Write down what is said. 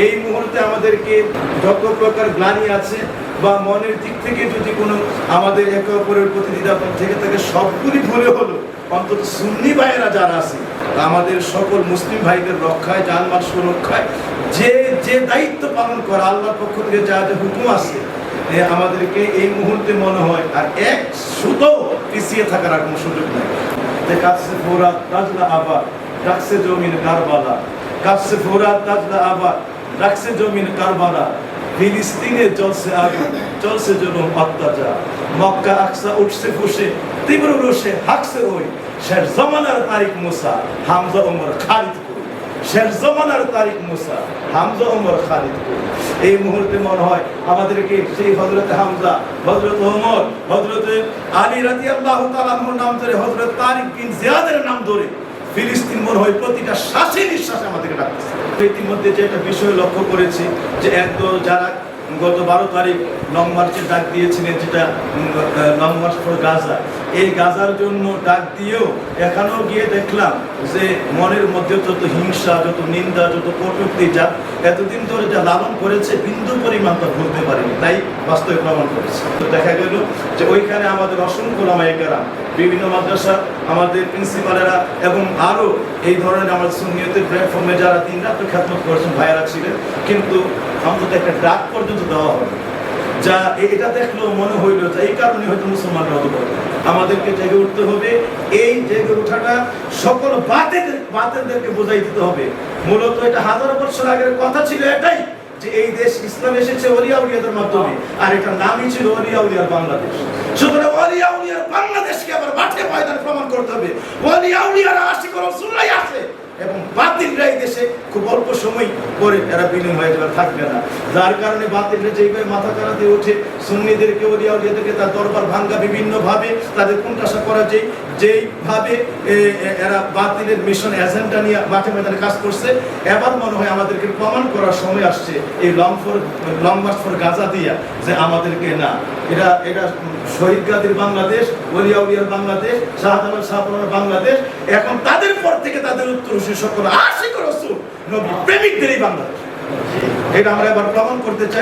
এই মুহূর্তে আমাদেরকে যত প্রকার গ্লানি আছে বা মনের দিক থেকে যদি কোনো আমাদের একে অপরের প্রতি দ্বিধাপন থেকে থাকে, সবগুলি ভুলে হলো। অন্তত সুন্নি ভাইয়েরা যারা আছে, আমাদের সকল মুসলিম ভাইদের রক্ষায় জানমাল সুরক্ষায়, যে যে দায়িত্ব পালন করা, আল্লাহর পক্ষ থেকে যা যা হুকুম আছে আমাদেরকে এই মুহূর্তে মনে হয়, আর এক সুতো পিছিয়ে থাকার আর কোনো সুযোগ নেই। যে কাছে ফোরাত তাজলা আবার ডাকছে জমিন কারবালা। কাছে ফোরাত তাজলা আবার ডাকছে জমিন কারবালা ফিলিস্তিনে চলছে আগুন চলছে জনম অত্যাচার। মক্কা আকসা উঠছে ফুসে তীব্র রোষে হাকছে ওই। শেষ জমানার তারিখ মুসা, হামজা ওমর খালিদ শেষ জমানার তারিখ মুসা, হামজা ওমর খালিদ এই মুহূর্তে মনে হয় আমাদেরকে সেই হজরত হামজা হজরত ওমর হজরত আলী রাজি আল্লাহ নাম ধরে হজরত তারিক বিন জিয়াদের নাম ধরে ফিলিস্তিন মনে হয় প্রতিটা শ্বাসে নিঃশ্বাসে আমাদেরকে ডাকতেছে। ইতিমধ্যে যে একটা বিষয় লক্ষ্য করেছি যে একদল যারা গত বারো তারিখ লং মার্চে ডাক দিয়েছিলেন যেটা লং মার্চ ফর গাজা এই গাজার জন্য ডাক দিয়েও এখানেও গিয়ে দেখলাম যে মনের মধ্যে যত হিংসা, যত নিন্দা, যত কটূক্তি যা এতদিন ধরে যা লালন করেছে, বিন্দু পরিমাণ তা ভুলতে পারেনি। তাই বাস্তবে প্রমাণ করেছে। তো দেখা গেল যে ওইখানে আমাদের অসংখ্য লামাইকারা বিভিন্ন মাদ্রাসা, আমাদের প্রিন্সিপালেরা এবং আরও এই ধরনের আমাদের সুনিয়তের প্ল্যাটফর্মে যারা দিন রাত খ্যাতমত করেছেন, ভাইয়ারা ছিলেন। কিন্তু অন্তত একটা ডাক পর্যন্ত দেওয়া হবে যা এটা দেখলেও মনে হইল যে এই কারণে হয়তো মুসলমানরা হতে পারে আমাদেরকে জেগে উঠতে হবে। এই জেগে ওঠাটা সকল বাতের বাতেরদেরকে বোঝাই দিতে হবে। মূলত এটা হাজার বছর আগের কথা ছিল এটাই যে এই দেশ ইসলাম এসেছে অলিয়াউলিয়াদের মাধ্যমে, আর এটা নামই ছিল অলিয়াউলিয়ার বাংলাদেশ। সুতরাং অলিয়াউলিয়ার বাংলাদেশকে আবার মাঠে ময়দানে প্রমাণ করতে হবে। অলিয়াউলিয়ারা আশি আশিক রসুল্লাই আছে। এবং বাতিলরা এই দেশে খুব অল্প সময় পরে এরা বিনিময় থাকবে না। যার কারণে বাতিলরা যেইভাবে মাথা কারাতে ওঠে, সুন্নিদেরকে অলিয়া উলিয়াদেরকে তার দরবার ভাঙ্গা বিভিন্নভাবে, তাদের কোনটাশা করা যেই, যেইভাবে এরা বাতিলের মিশন এজেন্ডা নিয়ে মাঠে ময়দানে কাজ করছে, এবার মনে হয় আমাদেরকে প্রমাণ করার সময় আসছে এই long for long march for Gaza দিয়া যে আমাদেরকে না। এটা এটা শহীদ গাদির বাংলাদেশ, ওলিয়া উলিয়ার বাংলাদেশ, শাহজালাল শাহপুরের বাংলাদেশ, এখন তাদের পর থেকে তাদের উত্তর সকল আশিক রসুল নবী এটা আমরা এবার প্রমাণ করতে চাই।